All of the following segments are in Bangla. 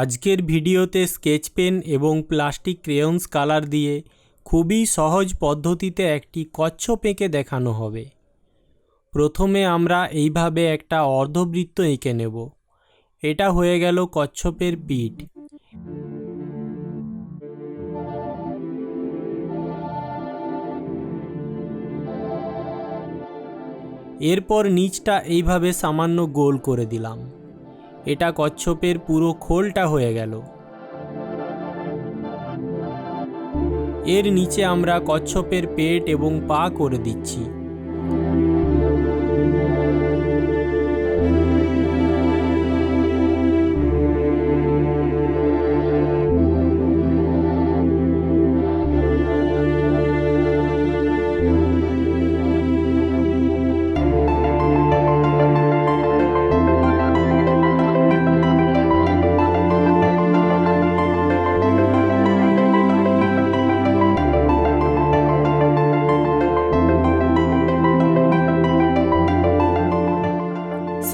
আজকের ভিডিওতে স্কেচ পেন এবং প্লাস্টিক ক্রেয়ন্স কালার দিয়ে খুবই সহজ পদ্ধতিতে একটি কচ্ছপ এঁকে দেখানো হবে। প্রথমে আমরা এইভাবে একটা অর্ধবৃত্ত এঁকে নেব। এটা হয়ে গেল কচ্ছপের পিঠ। এরপর নিচটা এইভাবে সামান্য গোল করে দিলাম। এটা কচ্ছপের পুরো খোলটা হয়ে গেল। এর নিচে আমরা কচ্ছপের পেট এবং পা করে দিচ্ছি।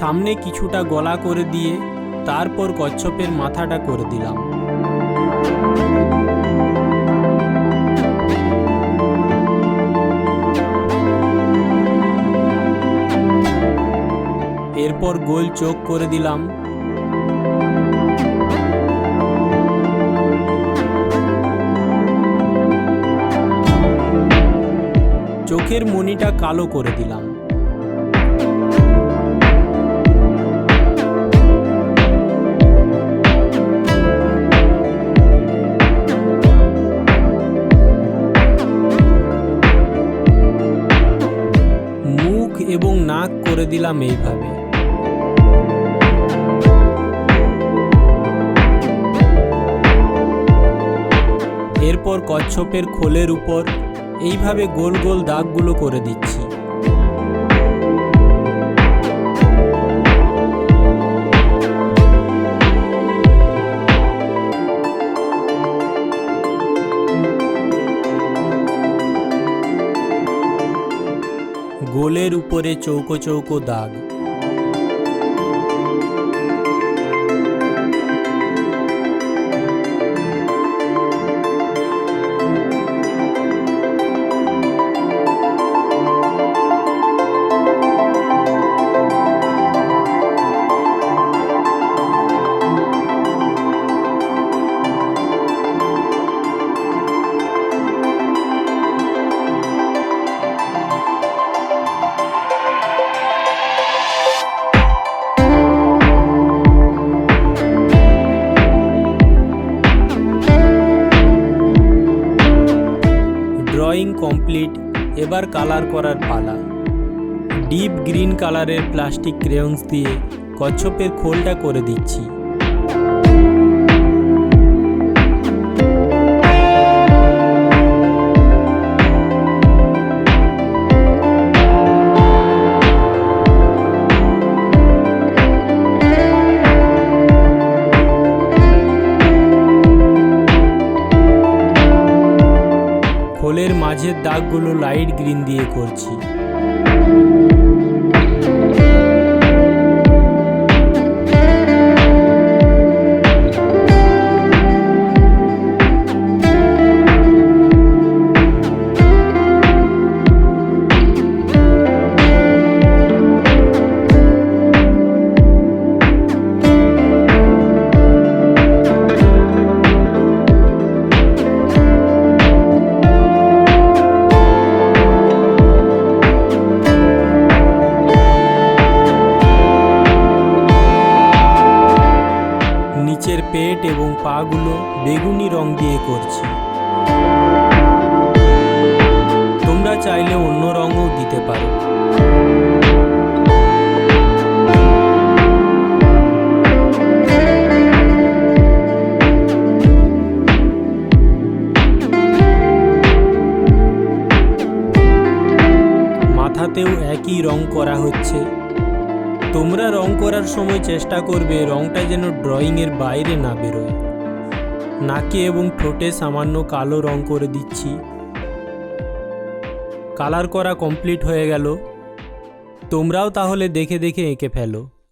সামনে কিছুটা গলা করে দিয়ে তারপর কচ্ছপের মাথাটা করে দিলাম। এরপর গোল চোখ করে দিলাম। চোখের মনিটা কালো করে দিলাম। এবং নাক করে দিলাম এইভাবে। এরপর কচ্ছপের খোলের উপর এইভাবে গোল গোল দাগগুলো করে দিচ্ছি। গোলের উপরে চৌকো চৌকো দাগ। কমপ্লিট এবার কালার করার পালা। ডিপ গ্রিন কালারের প্লাস্টিক ক্রেয়ন্স দিয়ে কচ্ছপের খোলটা করে দিচ্ছি। খোলের মাঝের দাগগুলো লাইট গ্রিন দিয়ে করছি। পেট এবং পাগুলো বেগুনি রং দিয়ে করছি। তোমরা চাইলে অন্য রঙও দিতে পারো। মাথাতেও একই রং করা হচ্ছে। তোমরা রং করার সময় চেষ্টা করবে রংটা যেন ড্রয়িংয়ের বাইরে না বেরোয়। নাকে এবং ঠোঁটে সামান্য কালো রং করে দিচ্ছি। কালার করা কমপ্লিট হয়ে গেল। তোমরাও তাহলে দেখে দেখে এঁকে ফেলো।